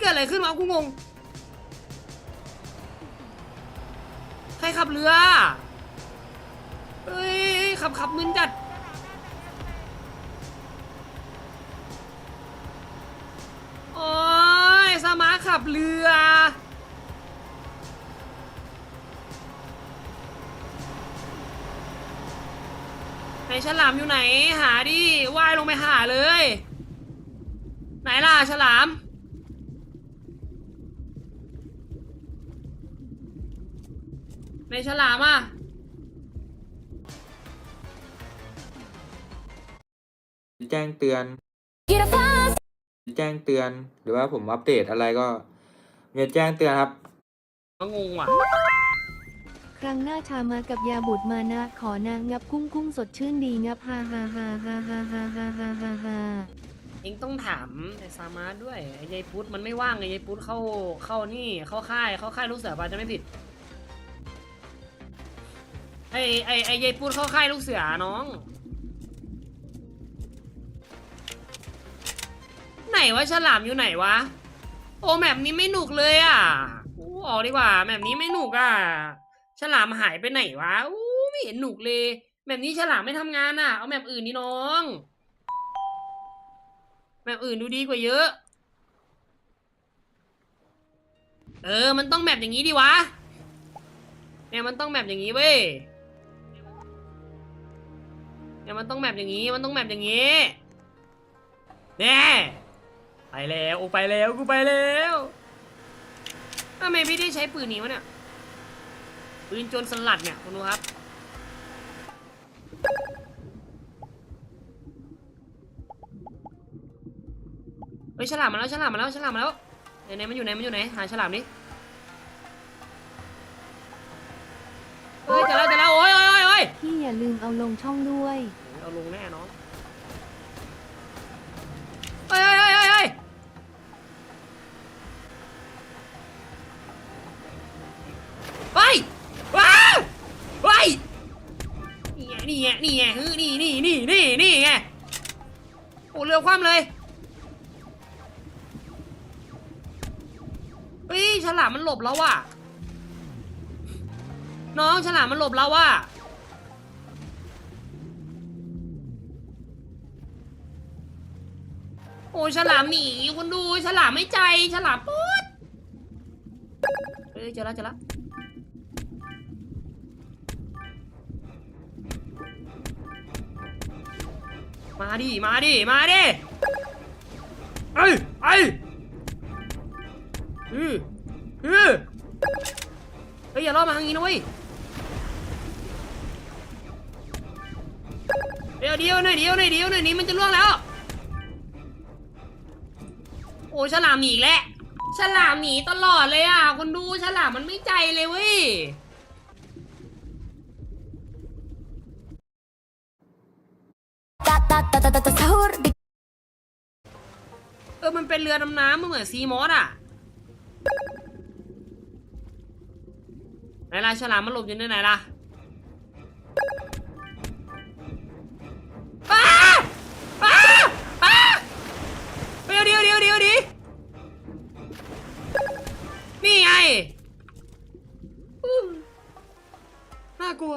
เกิดอะไรขึ้นวะกูงง ใครขับเรือ เฮ้ย ขับขับมึนจัด โอ้ยสมาร์ขับเรือ ไหนฉลามอยู่ไหน หาดิว่ายลงไปหาเลย ไหนล่ะฉลาม ในฉลามอะแจ้งเตือน Get a fast แจ้งเตือน หรือว่าผมอัปเดตอะไรก็มีแจ้งเตือนครับ ก็งงว่ะ ครั้งหน้าชามากับยาบุตรมานะ ขอนางงับกุ้งกุ้งสดชื่นดีงับฮ่าฮ่าฮ่าฮ่าฮ่าฮ่าฮ่าฮ่าฮ่าฮ่าเองต้องถามไอ้ซามาร์ทด้วยไอ้ยายพุทธมันไม่ว่างไอ้ยายพุทธเข้าเข้านี่เข้าค่ายเข้าค่ายลูกเสือปะจะไม่ผิด ไอ้ไอ้ไอ้ยายพุทธเข้าค่ายลูกเสือน้อง ไหนวะฉลามอยู่ไหนวะ โอ้แมปนี้ไม่หนุกเลยอะอู้ออกดีกว่าแมปนี้ไม่หนุกอะฉลามหายไปไหนวะอู้ไม่เห็นหนุกเลยแมปนี้ฉลามไม่ทำงานอะ เอาแมปอื่นนี่น้องแบบอื่นดูดีกว่าเยอะ เออ มันต้องแบบอย่างนี้ดิวะเนี่ยมันต้องแบบอย่างนี้เว้ย เนี่ยมันต้องแบบอย่างนี้ มันต้องแบบอย่างนี้ แน่ ไปแล้วโอ้ไปแล้วกูไปแล้วทำไมพี่ได้ใช้ปืนนี้วะเนี่ย ปืนโจรสลัดเนี่ยคุณดูครับ เฮ้ยฉลามมาแล้วฉลามมาแล้วฉลามมาแล้วไหนไหนมันอยู่ไหนมันอยู่ไหนหาฉลามดิเฮ้ยเจอแล้วเจอแล้วโอ้ยโอ้ยโอ้ยโอ้ย พี่อย่าลืมเอาลงช่องด้วย เอาลงแน่น้องเฮ้ยเฮ้ยเฮ้ยเฮ้ยเฮ้ยเฮ้ยว้าวเฮ้ยนี่ไงนี่ไงนี่ไงฮึนี่นี่นี่นี่นี่ไงโอ้เรือคว่ำเลยเฮ้ยฉลามมันหลบแล้วว่ะ น้องฉลามมันหลบแล้วว่ะ โอ้ฉลามหนีคุณดูฉลามไม่ใจฉลามปุ๊ดเฮ้ยเจอแล้วเจอแล้วมาดิ มาดิ มาดิ เอ้ยไอ้อืออือเฮ้ยอย่าล่อมาทางนี้นะเว้ยเดี๋ยวเดียวหน่อยเดียวหน่อยเดียวหน่อยนี้มันจะล่วงแล้ว อ้ฉลามหนีอีกแล้วฉลามหนีตลอดเลยอะคนดูฉลามมันไม่ใจเลยเว้ยเออมันเป็นเรือดำน้ำมันเหมือนซีมอสอะไหนล่ะฉลามมันหลบอยู่ในไหนล่ะ น่ากลัว